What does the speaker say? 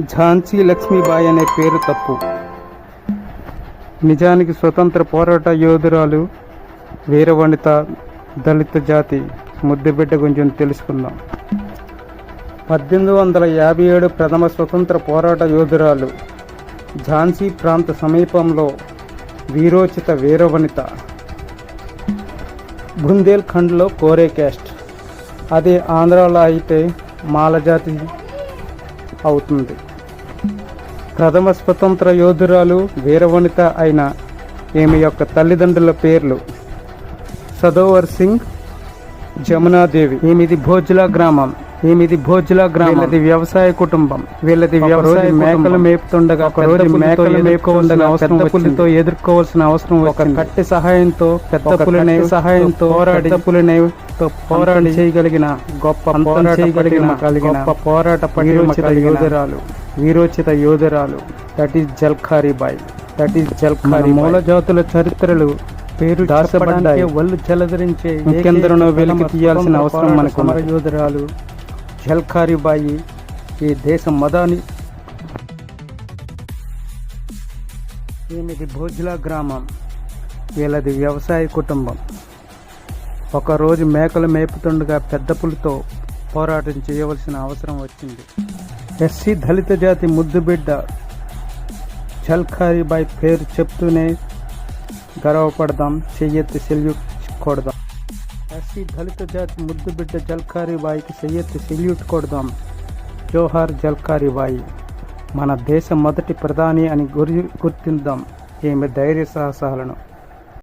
ఝాన్సీ లక్ష్మీబాయి అనే పేరు తప్పు. నిజానికి స్వతంత్ర పోరాట యోధురాలు వీరవనిత దళిత జాతి ముద్దుబిడ్డ గురించి తెలుసుకుందాం. పద్దెనిమిది వందల యాభై ఏడు ప్రథమ స్వతంత్ర పోరాట యోధురాలు ఝాన్సీ ప్రాంత సమీపంలో వీరోచిత వీరవనిత. బుందేల్ఖండ్లో కోరే క్యాస్ట్. అదే ఆంధ్రాలో అయితే మాలజాతి అవుతుంది. ప్రథమ స్వతంత్ర యోధురాలు వీరవనిత అయిన ఈమె యొక్క తల్లిదండ్రుల పేర్లు సదోవర్ సింగ్ జమునాదేవి. ఈమెది భోజ్లా గ్రామం. ఈమెది భోజ్లా గ్రామం? వీళ్ళది వ్యవసాయ కుటుంబం. వీళ్ళది వ్యవసాయ మేకలు మేపుతుండగా ఒక రోజు మేకలు మేపుకుండగా పెద్ద పులితో ఎదుర్కోవాల్సిన అవసరం ఒక కట్టె సహాయంతో పెద్ద పులినే సహాయంతో పోరాడి పులినే పోరాడి చేయగలిగిన గొప్ప పోరాట చేయగలిగిన గొప్ప పోరాట పటిరోచిత యోధురాలు. వీరోచిత యోధురాలు. That is Jhalkari Bai that is Jhalkari మూల జాతుల చరిత్రలు పేరు దాచబడ్డాయి ఒళ్ళు చెలదరించే ముఖ్యందరూ వెలికి తీయాల్సిన అవసరం మనకు యోధురాలు. జల్ఖారీ ఈ దేశ మదాని ఈమెది భోజ్లా గ్రామం వీళ్ళది వ్యవసాయ కుటుంబం ఒకరోజు మేకలు మేపుతుండగా పెద్ద పులితో పోరాటం చేయవలసిన అవసరం వచ్చింది. ఎస్సీ దళిత జాతి ముద్దుబిడ్డ జల్ఖారీబాయ్ పేరు చెప్తూనే గర్వపడదాం చెయ్యెత్తి సెల్యూట్ కొడదాం. ఎస్సీ దళిత జాతి ముద్దుబిడ్డ జల్ఖారీబాయికి చెయ్యెత్తి సెల్యూట్ కొడదాం జోహార్ జల్ఖారీబాయి మన దేశ మొదటి ప్రధాని అని గురి గుర్తిద్దాం ఈమె ధైర్య సాహసాలను